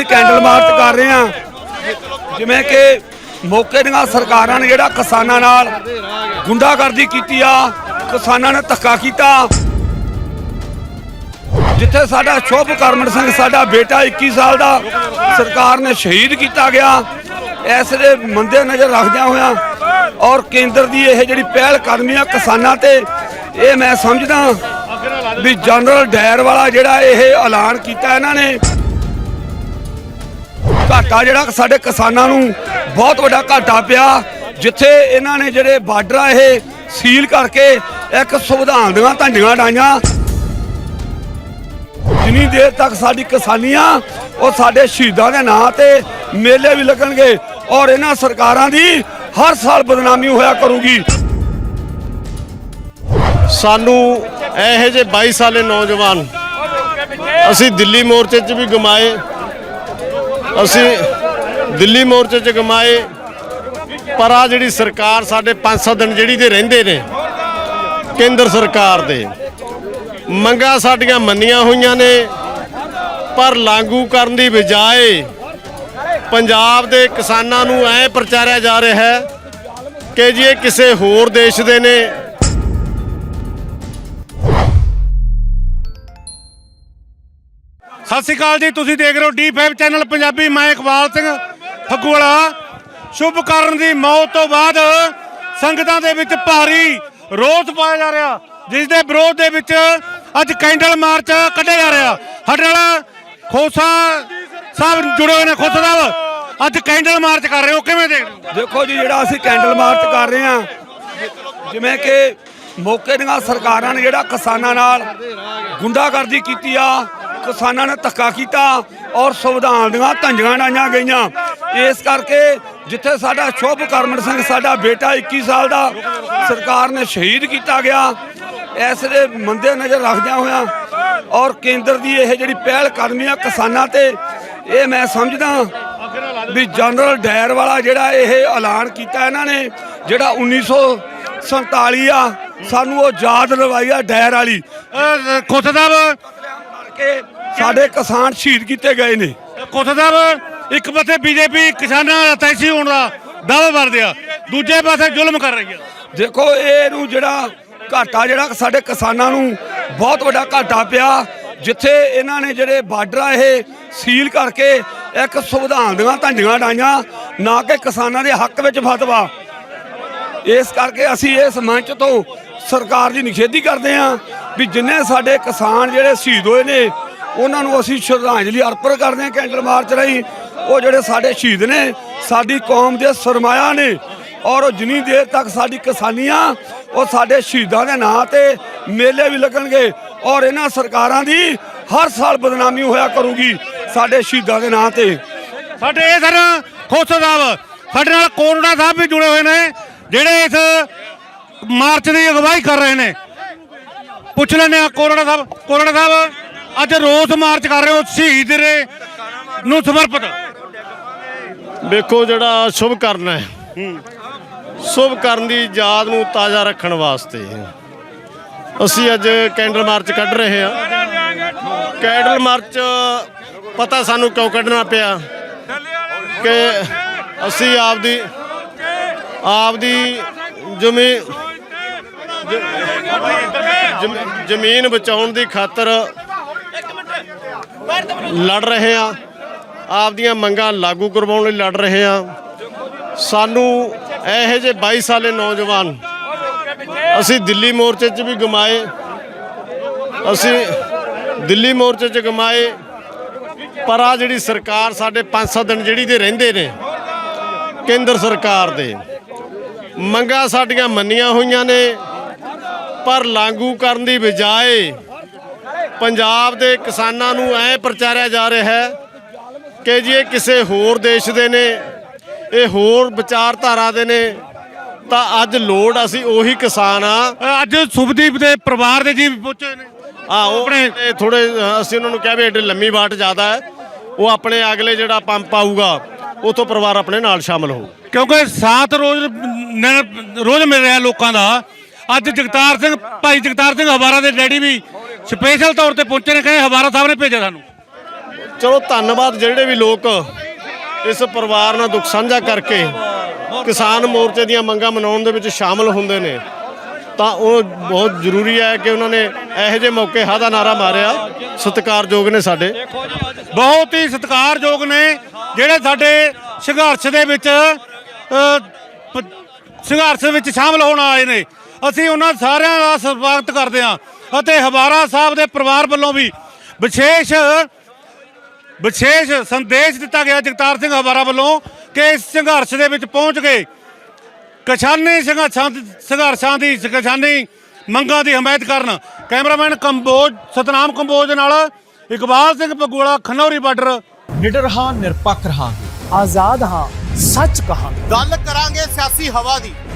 ਅਸੀਂ candle March ਕਰ ਰਹੇ ਹਾਂ। ਜਿਵੇਂ ਕਿ ਮੌਕੇ ਦੀਆਂ ਸਰਕਾਰਾਂ ਨੇ ਜਿਹੜਾ ਕਿਸਾਨਾਂ ਨਾਲ ਗੁੰਡਾਗਰਦੀ ਕੀਤੀ ਆ, ਕਿਸਾਨਾਂ ਨੇ ਧੱਕਾ ਕੀਤਾ। ਜਿੱਥੇ ਸਾਡਾ ਸ਼ੁਭ ਕਰਮਨ ਸਿੰਘ, ਸਾਡਾ ਬੇਟਾ 21 ਸਾਲ ਦਾ ਸਰਕਾਰ ਨੇ ਸ਼ਹੀਦ ਕੀਤਾ ਗਿਆ। ਇਸ ਦੇ ਮੰਦੇ ਨਜ਼ਰ ਰੱਖਦਿਆਂ ਹੋਇਆ ਔਰ ਕੇਂਦਰ ਦੀ ਇਹ ਜਿਹੜੀ ਪਹਿਲ ਕਦਮੀ ਆ ਕਿਸਾਨਾਂ ਤੇ, ਇਹ ਮੈਂ ਸਮਝਦਾ ਵੀ ਜਨਰਲ ਡਾਇਰ ਵਾਲਾ ਜਿਹੜਾ ਇਹ ਐਲਾਨ ਕੀਤਾ ਇਹਨਾਂ ਨੇ ਘਾਟਾ ਜਿਹੜਾ ਸਾਡੇ ਕਿਸਾਨਾਂ ਨੂੰ ਬਹੁਤ ਵੱਡਾ ਘਾਟਾ ਪਿਆ, ਜਿੱਥੇ ਇਹਨਾਂ ਨੇ ਜਿਹੜੇ ਬਾਰਡਰ ਆ ਇਹ ਸੀਲ ਕਰਕੇ ਇੱਕ ਸੰਵਿਧਾਨ ਦੀਆਂ ਢਾਂਡੀਆਂ ਡਾਈਆਂ ਜਿੰਨੀ ਦੇਰ ਤੱਕ ਸਾਡੀ ਕਿਸਾਨੀਆਂ ਉਹ ਸਾਡੇ ਸ਼ਹੀਦਾਂ ਦੇ ਨਾਂ ਤੇ ਮੇਲੇ ਵੀ ਲੱਗਣਗੇ ਔਰ ਇਹਨਾਂ ਸਰਕਾਰਾਂ ਦੀ ਹਰ ਸਾਲ ਬਦਨਾਮੀ ਹੋਇਆ ਕਰੂਗੀ। ਸਾਨੂੰ ਇਹੋ ਜਿਹੇ 22 ਸਾਲੇ ਨੌਜਵਾਨ ਅਸੀਂ ਦਿੱਲੀ ਮੋਰਚੇ 'ਚ ਵੀ ਗਮਾਏ। ਅਸੀਂ ਦਿੱਲੀ ਮੋਰਚੇ 'ਚ ਗਮਾਏ, ਪਰ ਆ ਜਿਹੜੀ ਸਰਕਾਰ ਸਾਡੇ 500 ਦਿਨ ਜਿਹੜੀ ਦੇ ਰਹਿੰਦੇ ਨੇ, ਕੇਂਦਰ ਸਰਕਾਰ ਦੇ। ਮੰਗਾਂ ਸਾਡੀਆਂ ਮੰਨੀਆਂ ਹੋਈਆਂ ਨੇ, ਪਰ ਲਾਗੂ ਕਰਨ ਦੀ ਬਜਾਏ ਪੰਜਾਬ ਦੇ ਕਿਸਾਨਾਂ ਨੂੰ ਐ ਪ੍ਰਚਾਰਿਆ ਜਾ ਰਿਹਾ ਹੈ ਕਿ ਜੀ ਇਹ ਕਿਸੇ ਹੋਰ ਦੇਸ਼ ਦੇ ਨੇ ਸਤਿ ਸ਼੍ਰੀ ਅਕਾਲ ਜੀ, ਤੁਸੀਂ ਦੇਖ ਰਹੇ ਹੋ ਡੀ5 ਚੈਨਲ ਪੰਜਾਬੀ, ਮੈਂ ਇਕਬਾਲ ਸਿੰਘ ਫੱਗੂਵਾਲਾ। ਸ਼ੁਭ ਕਰਨ ਦੀ ਮੌਤ ਤੋਂ ਬਾਅਦ ਸੰਗਤਾਂ ਦੇ ਵਿੱਚ ਭਾਰੀ ਰੋਸ ਪਾਇਆ ਜਾ ਰਿਹਾ, ਜਿਸ ਦੇ ਵਿਰੋਧ ਦੇ ਵਿੱਚ ਅੱਜ ਕੈਂਡਲ ਮਾਰਚ ਕੱਢਿਆ ਜਾ ਰਿਹਾ। ਸਾਡੇ ਨਾਲ ਖੋਸਾ ਸਾਹਿਬ ਜੁੜੇ ਹੋਏ ਨੇ, ਖੋਸਾ ਸਾਹਿਬ, ਅੱਜ ਕੈਂਡਲ ਮਾਰਚ ਕਰ ਰਹੇ ਹੋ, ਕਿਵੇਂ ਦੇਖਦੇ ਦੇਖੋ ਜੀ, ਜਿਹੜਾ ਅਸੀਂ ਕੈਂਡਲ ਮਾਰਚ ਕਰ ਰਹੇ ਹਾਂ, ਜਿਵੇਂ ਕਿ ਮੌਕੇ ਦੀਆਂ ਸਰਕਾਰਾਂ ਨੇ ਜਿਹੜਾ ਕਿਸਾਨਾਂ ਨਾਲ ਗੁੰਡਾਗਰਦੀ ਕੀਤੀ ਆ ਕਿਸਾਨਾਂ ਨੇ ਧੱਕਾ ਕੀਤਾ ਔਰ ਸੰਵਿਧਾਨ ਦੀਆਂ ਧੰਜੀਆਂ ਡਾਈਆਂ ਗਈਆਂ। ਇਸ ਕਰਕੇ ਜਿੱਥੇ ਸਾਡਾ ਸ਼ੁਭ ਕਰਮਨ ਸਿੰਘ, ਸਾਡਾ ਬੇਟਾ 21 ਸਾਲ ਦਾ ਸਰਕਾਰ ਨੇ ਸ਼ਹੀਦ ਕੀਤਾ ਗਿਆ। ਇਸ ਦੇ ਮੰਦੇ ਨਜ਼ਰ ਰੱਖਦਿਆਂ ਹੋਇਆਂ ਔਰ ਕੇਂਦਰ ਦੀ ਇਹ ਜਿਹੜੀ ਪਹਿਲ ਕਦਮੀ ਆ ਕਿਸਾਨਾਂ ਤੇ, ਇਹ ਮੈਂ ਸਮਝਦਾ ਵੀ ਜਨਰਲ ਡਾਇਰ ਵਾਲਾ ਜਿਹੜਾ ਇਹ ਐਲਾਨ ਕੀਤਾ ਇਹਨਾਂ ਨੇ, ਜਿਹੜਾ 1947 ਆ, ਸਾਨੂੰ ਉਹ ਯਾਦ ਲਵਾਈ ਆ ਡਾਇਰ ਵਾਲੀ। ਅਹ ਸਾਹਿਬ ਕਿ ਸਾਡੇ ਕਿਸਾਨ ਸ਼ਹੀਦ ਕੀਤੇ ਗਏ ਨੇ। ਸਾਹਿਬ ਇੱਕ ਪਾਸੇ ਬੀਜੇਪੀ ਕਿਸਾਨਾਂ ਦਾ ਤੈਸੀ ਹੋਣ ਦਾ ਦਾਅਵਾ ਕਰਦੇ ਆ। ਦੂਜੇ ਪਾਸੇ ਜ਼ੁਲਮ ਕਰ ਰਹੀ ਆ। ਦੇਖੋ ਇਹਨੂੰ ਜਿਹੜਾ ਘਾਟਾ ਜਿਹੜਾ ਸਾਡੇ ਕਿਸਾਨਾਂ ਨੂੰ ਬਹੁਤ ਵੱਡਾ ਘਾਟਾ ਪਿਆ ਜਿੱਥੇ ਇਹਨਾਂ ਨੇ ਜਿਹੜੇ ਬਾਰਡਰ ਇਹ ਸੀਲ ਕਰਕੇ ਇੱਕ ਸੰਵਿਧਾਨ ਦੀਆਂ ਢਾਂਡੀਆਂ ਡਾਈਆਂ ਨਾ ਕਿ ਕਿਸਾਨਾਂ ਦੇ ਹੱਕ ਵਿੱਚ ਫਤਵਾ। ਇਸ ਕਰਕੇ ਅਸੀਂ ਇਸ ਮੰਚ ਤੋਂ ਸਰਕਾਰ ਦੀ ਨਿਖੇਧੀ ਕਰਦੇ ਹਾਂ। ਵੀ ਜਿੰਨੇ ਸਾਡੇ ਕਿਸਾਨ ਜਿਹੜੇ ਸ਼ਹੀਦ ਹੋਏ ਨੇ, ਉਹਨਾਂ ਨੂੰ ਅਸੀਂ ਸ਼ਰਧਾਂਜਲੀ ਅਰਪਣ ਕਰਦੇ ਹਾਂ ਕੈਂਡਲ ਮਾਰਚ ਰਾਹੀਂ। ਉਹ ਜਿਹੜੇ ਸਾਡੇ ਸ਼ਹੀਦ ਨੇ, ਸਾਡੀ ਕੌਮ ਦੇ ਸਰਮਾਇਆ ਨੇ ਔਰ ਉਹ ਜਿੰਨੀ ਦੇਰ ਤੱਕ ਸਾਡੀ ਕਿਸਾਨੀਆਂ, ਉਹ ਸਾਡੇ ਸ਼ਹੀਦਾਂ ਦੇ ਨਾਂ ਤੇ ਮੇਲੇ ਵੀ ਲੱਗਣਗੇ ਔਰ ਇਹਨਾਂ ਸਰਕਾਰਾਂ ਦੀ ਹਰ ਸਾਲ ਬਦਨਾਮੀ ਹੋਇਆ ਕਰੂਗੀ ਸਾਡੇ ਸ਼ਹੀਦਾਂ ਦੇ ਨਾਂ ਤੇ। ਸਾਡੇ ਇਹ ਸਰ ਖੋਸਾ ਸਾਹਿਬ, ਸਾਡੇ ਨਾਲ ਕੋਰੜਾ ਸਾਹਿਬ ਵੀ ਜੁੜੇ ਹੋਏ ਨੇ, ਜਿਹੜੇ ਇਸ ਮਾਰਚ ਦੀ ਅਗਵਾਈ ਕਰ ਰਹੇ ਨੇ। ਪੁੱਛ ਲੈਂਦੇ ਆ ਕੋਰੜਾ ਸਾਹਿਬ ਕੋਰੜਾ ਸਾਹਿਬ ਅੱਜ ਰੋਸ ਮਾਰਚ ਕਰ ਰਹੇ ਹੋ ਸ਼ਹੀਦ ਦੇ ਨੂੰ ਸਮਰਪਿਤ। ਵੇਖੋ ਜਿਹੜਾ ਸ਼ੁਭ ਕਰਨ ਹੈ ਸ਼ੁਭ ਕਰਨ ਦੀ ਯਾਦ ਨੂੰ ਤਾਜ਼ਾ ਰੱਖਣ ਵਾਸਤੇ ਅਸੀਂ ਅੱਜ ਕੈਂਡਲ ਮਾਰਚ ਕੱਢ ਰਹੇ ਹਾਂ। ਕੈਂਡਲ ਮਾਰਚ ਪਤਾ ਸਾਨੂੰ ਕਿਉਂ ਕੱਢਣਾ ਪਿਆ ਕਿ ਅਸੀਂ ਆਪਦੀ ਆਪਦੀ ਜ਼ਮੀਨ ਜ਼ਮ- ਜ਼ਮੀਨ ਬਚਾਉਣ ਦੀ ਖਾਤਰ ਲੜ ਰਹੇ ਹਾਂ। ਆਪਦੀਆਂ ਮੰਗਾਂ ਲਾਗੂ ਕਰਵਾਉਣ ਲਈ ਲੜ ਰਹੇ ਹਾਂ। ਸਾਨੂੰ ਇਹੋ ਜਿਹੇ 22 ਸਾਲੇ ਨੌਜਵਾਨ ਅਸੀਂ ਦਿੱਲੀ ਮੋਰਚੇ 'ਚ ਵੀ ਗਮਾਏ। ਅਸੀਂ ਦਿੱਲੀ ਮੋਰਚੇ 'ਚ ਗਮਾਏ। ਪਰ ਆ ਜਿਹੜੀ ਸਰਕਾਰ ਸਾਡੇ 500 ਦਿਨ ਜਿਹੜੀ ਦੇ ਰਹਿੰਦੇ ਨੇ, ਕੇਂਦਰ ਸਰਕਾਰ ਦੇ, ਮੰਗਾਂ ਸਾਡੀਆਂ ਮੰਨੀਆਂ ਹੋਈਆਂ ਨੇ। ਪਰ ਲਾਗੂ ਕਰਨ ਦੀ ਬਜਾਏ ਪੰਜਾਬ ਦੇ ਕਿਸਾਨਾਂ ਨੂੰ ਐ ਪ੍ਰਚਾਰਿਆ ਜਾ ਰਿਹਾ ਹੈ ਕਿ ਜੀ ਇਹ ਕਿਸੇ ਹੋਰ ਦੇਸ਼ ਦੇ ਨੇ ਇਹ ਹੋਰ ਵਿਚਾਰਧਾਰਾ ਦੇ ਨੇ ਤਾਂ ਅੱਜ ਲੋੜ ਅਸੀਂ ਉਹੀ ਕਿਸਾਨ ਆ ਅੱਜ ਸੁਭਦੀਪ ਦੇ ਪਰਿਵਾਰ ਦੇ ਜੀ ਪਹੁੰਚੇ ਨੇ। ਆ ਉਹ ਆਪਣੇ ਥੋੜੇ ਅਸੀਂ ਉਹਨਾਂ ਨੂੰ ਕਿਹਾ ਵੀ ਏਡੇ ਲੰਮੀ ਬਾਟ ਜ਼ਿਆਦਾ ਹੈ। ਉਹ ਆਪਣੇ ਅਗਲੇ ਜਿਹੜਾ ਪੰਪ ਆਊਗਾ ਉਥੋਂ ਪਰਿਵਾਰ ਆਪਣੇ ਨਾਲ ਸ਼ਾਮਲ ਹੋ ਕਿਉਂਕਿ ਸਾਤ ਰੋਜ਼ ਨ- ਰੋਜ਼ ਮਿਲ ਰਿਹਾ ਲੋਕਾਂ ਦਾ। ਅੱਜ ਜਗਤਾਰ ਸਿੰਘ ਭਾਈ ਜਗਤਾਰ ਸਿੰਘ ਹਵਾਰਾ ਦੇ ਡੈਡੀ ਵੀ ਸਪੈਸ਼ਲ ਤੌਰ ਤੇ ਪਹੁੰਚੇ ਨੇ ਕਹੇ ਹਵਾਰਾ ਸਾਹਿਬ ਨੇ ਭੇਜਿਆ ਸਾਨੂੰ। ਚਲੋ ਧੰਨਵਾਦ ਜਿਹੜੇ ਵੀ ਲੋਕ ਇਸ ਪਰਿਵਾਰ ਨਾਲ ਦੁੱਖ ਸਾਂਝਾ ਕਰਕੇ ਕਿਸਾਨ ਮੋਰਚੇ ਦੀਆਂ ਮੰਗਾਂ ਮਨਾਉਣ ਦੇ ਵਿੱਚ ਸ਼ਾਮਲ ਹੁੰਦੇ ਨੇ। ਤਾਂ ਉਹ ਬਹੁਤ ਜ਼ਰੂਰੀ ਹੈ ਕਿ ਉਹਨਾਂ ਨੇ ਇਹੋ ਜਿਹੇ ਮੌਕੇ ਹਾਂ ਦਾ ਨਾਰਾ ਮਾਰਿਆ। ਸਤਿਕਾਰਯੋਗ ਨੇ ਸਾਡੇ। ਬਹੁਤ ਹੀ ਸਤਿਕਾਰਯੋਗ ਨੇ ਜਿਹੜੇ ਸਾਡੇ ਸੰਘਰਸ਼ ਦੇ ਵਿੱਚ ਸੰਘਰਸ਼ ਵਿੱਚ ਸ਼ਾਮਲ ਹੋਣ ਆਏ ਨੇ। ਅਸੀਂ ਉਹਨਾਂ ਸਾਰਿਆਂ ਦਾ ਸਵਾਗਤ ਕਰਦੇ ਹਾਂ ਅਤੇ ਹਵਾਰਾ ਸਾਹਿਬ ਦੇ ਪਰਿਵਾਰ ਵੱਲੋਂ ਵੀ ਵਿਸ਼ੇਸ਼ ਵਿਸ਼ੇਸ਼ ਸੰਦੇਸ਼ ਦਿੱਤਾ ਗਿਆ ਜਗਤਾਰ ਸਿੰਘ ਹਵਾਰਾ ਵੱਲੋਂ ਕਿ ਇਸ ਸੰਘਰਸ਼ ਦੇ ਵਿੱਚ ਪਹੁੰਚ ਕੇ ਕਿਸਾਨੀ ਸੰਘਰਸ਼ਾਂ ਦੀ- ਸੰਘਰਸ਼ਾਂ ਦੀ ਕਿਸਾਨੀ ਮੰਗਾਂ ਦੀ ਹਮਾਇਤ ਕਰਨ ਕੈਮਰਾਮੈਨ ਕੰਬੋਜ ਸਤਨਾਮ ਕੰਬੋਜ ਨਾਲ ਇਕਬਾਲ ਸਿੰਘ ਪਗੂੜਾ ਖਨੌਰੀ ਬਾਰਡਰ। ਨਿਡਰ ਹਾਂ ਨਿਰਪੱਖ ਰਹਾਂਗੇ। ਆਜ਼ਾਦ ਹਾਂ ਸੱਚ ਕਹਾਂਗੇ। ਗੱਲ ਕਰਾਂਗੇ ਸਿਆਸੀ ਹਵਾ ਦੀ।